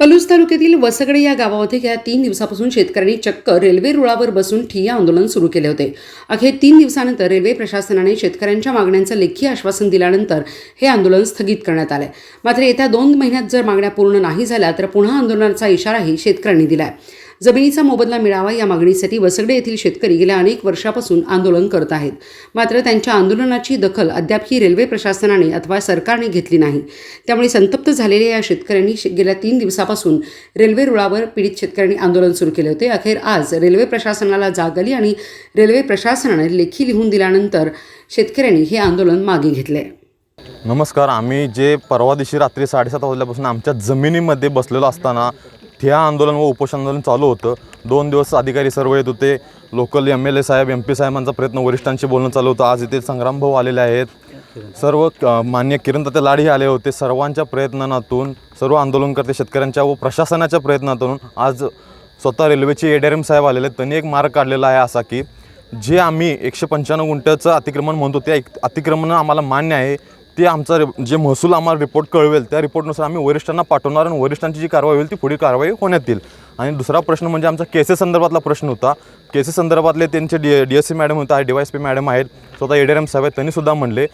पलूस तालुक्यातील वसगडे या गावामध्ये गेल्या तीन दिवसापासून शेतकऱ्यांनी चक्क रेल्वे रुळावर बसून ठिय्या आंदोलन सुरू केले होते. अखेर तीन दिवसानंतर रेल्वे प्रशासनाने शेतकऱ्यांच्या मागण्यांचं लेखी आश्वासन दिल्यानंतर हे आंदोलन स्थगित करण्यात आलंय मात्र येत्या दोन महिन्यात जर मागण्या पूर्ण नाही झाल्या तर पुन्हा आंदोलनाचा इशाराही शेतकऱ्यांनी दिलाय. जमिनीचा मोबदला मिळावा या मागणीसाठी वसगडे येथील शेतकरी गेल्या अनेक वर्षापासून आंदोलन करत आहेत. मात्र त्यांच्या आंदोलनाची दखल अद्यापही रेल्वे प्रशासनाने अथवा सरकारने घेतली नाही. त्यामुळे संतप्त झालेल्या या शेतकऱ्यांनी शे- गेल्या तीन दिवसापासून रेल्वे रुळावर पीडित शेतकऱ्यांनी आंदोलन सुरू केले होते. अखेर आज रेल्वे प्रशासनाला जाग आली आणि रेल्वे प्रशासनाने लेखी लिहून दिल्यानंतर शेतकऱ्यांनी हे आंदोलन मागे घेतले. नमस्कार आम्ही जे परवा दिवशी रात्री साडेसात वाजल्यापासून आमच्या जमिनीमध्ये बसलेलो असताना ठिया आंदोलन व उपोषण आंदोलन चालू होतं. दोन दिवस अधिकारी सर्व येत होते. लोकल एम एल ए साहेब एम पी साहेबांचा प्रयत्न वरिष्ठांशी बोलणं चालू होतं. आज इथे संग्राम भाऊ आलेले आहेत. सर्व मान्य किरण तात्या लाडही आले होते. सर्वांच्या प्रयत्नातून सर्व आंदोलनकर्ते शेतकऱ्यांच्या व प्रशासनाच्या प्रयत्नातून आज स्वतः रेल्वेचे एम साहेब आलेले आहेत. त्यांनी एक मार्ग काढलेला आहे असा की जे आम्ही एकशे पंच्याण्णव गुंठ्याचं अतिक्रमण म्हणतो त्या एक- अतिक्रमण आम्हाला मान्य आहे. ते आमचा जे महसूल आम्हाला रिपोर्ट कळवेल त्या रिपोर्टनुसार आम्ही वरिष्ठांना पाठवणार आणि वरिष्ठांची जी कारवाई होईल ती पुढील कारवाई होण्यात येईल. आणि दुसरा प्रश्न म्हणजे आमचा केसेस संदर्भातला प्रश्न होता. केसेस संदर्भातले त्यांचे D D S C madam होता D Y S P madam आहेत स्वतः एडीआरएम साहेब आहेत त्यांनीसुद्धा म्हणले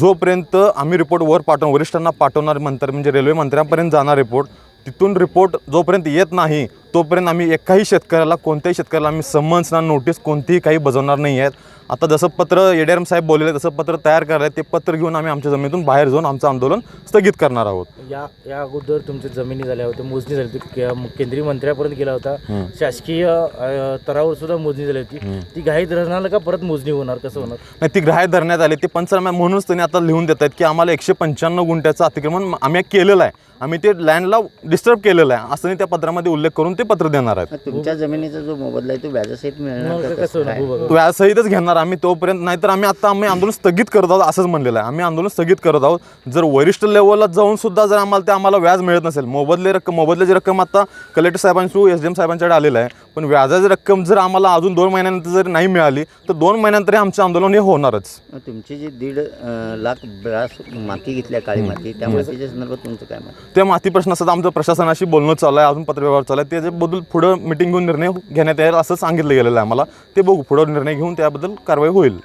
जोपर्यंत आम्ही रिपोर्ट वर पाठवून वरिष्ठांना पाठवणार मंत्र म्हणजे रेल्वे मंत्र्यांपर्यंत जाणार रिपोर्ट तिथून रिपोर्ट जोपर्यंत येत नाही तोपर्यंत आम्ही एकाही शेतकऱ्याला कोणत्याही शेतकऱ्याला आम्ही समन्स ना नोटीस कोणतीही काही बजावणार नाही आहेत. आता जसं पत्र एडीआरएम साहेब बोललेले तसं पत्र तयार करायला ते पत्र घेऊन आम्ही आमच्या जमिनीतून बाहेर जाऊन आमचं आंदोलन स्थगित करणार आहोत. या या अगोदर तुमच्या जमिनी झाल्या होत्या मोजणी झाली होती के- केंद्रीय मंत्र्यापर्यंत गेला होता. शासकीय अ, स्तरावर सुद्धा मोजणी झाली होती. ती घाई धरणार का परत मोजणी होणार कसं होणार? नाही ती ग्राह्य धरण्यात आली ते पंचनामा म्हणूनच त्यांनी आता लिहून देत आहेत की आम्हाला एकशे पंच्याण्णव गुंठ्याचं अतिक्रमण आम्ही केलेलं आहे. आम्ही ते लँडला डिस्टर्ब केलेलं आहे. असं त्यांनी त्या पत्रामध्ये उल्लेख करून ते पत्र देणार आहेत. मग तुमच्या जमिनीचा जो मोबदला आहे तो व्याजासहित मिळणार मग कसं कसं होणार? काय? भूभाग? तो यासहितच घेणार आम्ही तोपर्यंत नाहीतर आम्ही आता आम्ही आंदोलन स्थगित करत आहोत असंच म्हणलेलं आहे. आम्ही आंदोलन स्थगित करत आहोत. जर वरिष्ठ लेवलला जाऊन सुद्धा जर आम्हाला ते आम्हाला व्याज मिळत नसेल मोबदले रक्कम मोबदल्याची रक्कम आता कलेक्टर साहेबांशी एस डी एम साहेबांच्याकडे आलेलं आहे. पण व्याजाची रक्कम जर आम्हाला अजून दोन महिन्यानंतर जर नाही मिळाली तर दोन महिन्यानंतर आमचं आंदोलन हे होणारच. तुमची जी दीड अं, लाख ब्रास माती घेतल्या काळी माती त्या मातीच्या संदर्भात तुमचं काय मत त्या माती प्रश्न असतात आमचं प्रशासनाशी बोलणं चालू आहे अजून पत्रव्यवहार चालू आहे. त्याच्याबद्दल पुढं मिटिंग घेऊन निर्णय घेण्यात येईल असं सांगितलं गेलेलं आहे आम्हाला. ते बघू पुढं निर्णय घेऊन त्याबद्दल कारवाई होईल.